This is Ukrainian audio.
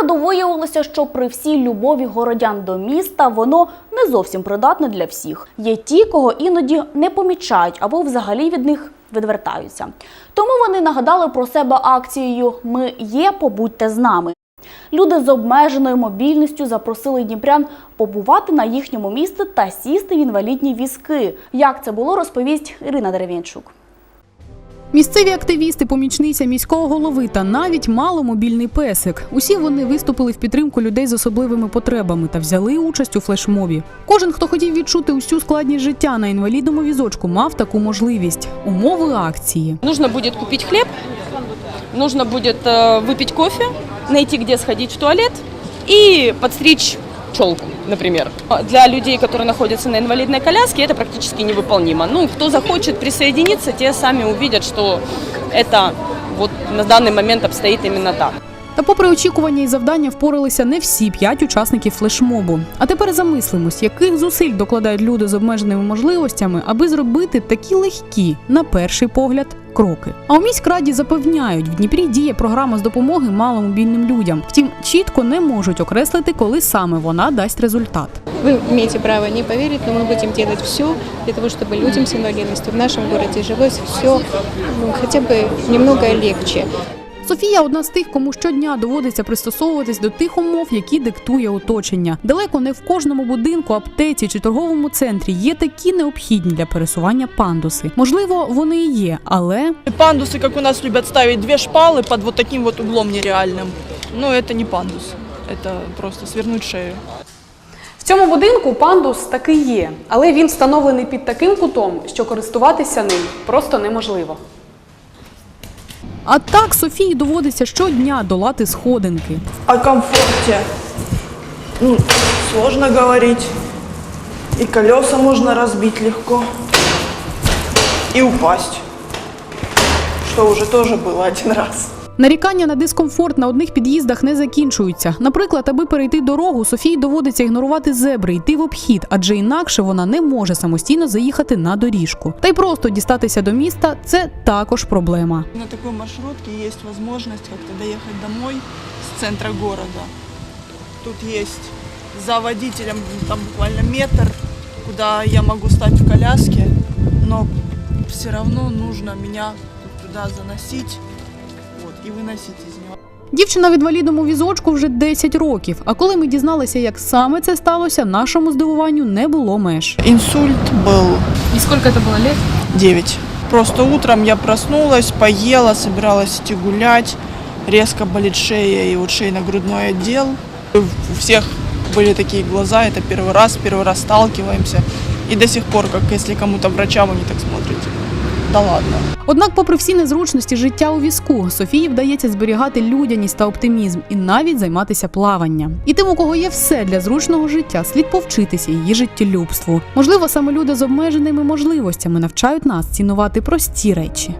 Попереду виявилося, що при всій любові городян до міста воно не зовсім придатне для всіх. Є ті, кого іноді не помічають або взагалі від них відвертаються. Тому вони нагадали про себе акцією Ми є, побудьте з нами. Люди з обмеженою мобільністю запросили дніпрян побувати на їхньому місці та сісти в інвалідні візки. Як це було, розповість Ірина Дерев'янчук. Місцеві активісти, помічниця міського голови та навіть маломобільний песик. Усі вони виступили в підтримку людей з особливими потребами та взяли участь у флешмобі. Кожен, хто хотів відчути усю складність життя на інвалідному візочку, мав таку можливість. Умови акції. Нужно будет купить хлеб, нужно будет э, выпить кофе, найти где сходить в туалет и подстричь челку, например. Для людей, которые находятся на инвалидной коляске, это практически невыполнимо. Ну, кто захочет присоединиться, те сами увидят, что это вот на данный момент обстоит именно так. Та, попри очікування і завдання, впоралися не всі п'ять учасників флешмобу. А тепер замислимось, яких зусиль докладають люди з обмеженими можливостями, аби зробити такі легкі, на перший погляд, кроки. А у міськраді запевняють, в Дніпрі діє програма з допомоги маломобільним людям. Втім, чітко не можуть окреслити, коли саме вона дасть результат. Вы имеете право не поверить, но мы будем делать все для того, чтобы людям с инвалидностью в нашем городе жилось все ну, хотя бы немного легче. Софія одна з тих, кому щодня доводиться пристосовуватись до тих умов, які диктує оточення. Далеко не в кожному будинку, аптеці чи торговому центрі є такі необхідні для пересування пандуси. Можливо, вони і є, але Пандусы, как у нас любят ставить, две шпалы под вот таким вот углом нереальным. Но это не пандус, это просто свернуть шею. В цьому будинку пандус таки є, але він встановлений під таким кутом, що користуватися ним просто неможливо. а так Софії доводиться щодня долати сходинки. О комфорті ну, сложно говорити. І колеса можна розбити легко. І упасть. Що вже теж було один раз. Нарікання на дискомфорт на одних під'їздах не закінчуються. Наприклад, аби перейти дорогу, Софії доводиться ігнорувати зебри, йти в обхід, адже інакше вона не може самостійно заїхати на доріжку. Та й просто дістатися до міста це також проблема. На такой маршрутке есть возможность как-то доехать домой с центра города. Тут есть за водителем там буквально метр, куда я могу стать в коляске, но все нужно меня туда заносить вот, и выносить из него. Дівчина в інвалідному візочку вже 10 років. А коли ми дізналися, як саме це сталося, нашому здивуванню не було меж. Инсульт был І скільки це було літ? 9. Просто утром я проснулась, поела, собиралась идти гулять. Резко болит шея и вот шейно-грудной отдел. У всех были такие глаза, это первый раз, первый раз сталкиваемся. И до сих пор, как если кому-то врачам они так смотрят. Да ладно. Однак, попри всі незручності життя у візку, Софії вдається зберігати людяність та оптимізм і навіть займатися плаванням. І тим, у кого є все для зручного життя, слід повчитися її життєлюбству. Можливо, саме люди з обмеженими можливостями навчають нас цінувати прості речі.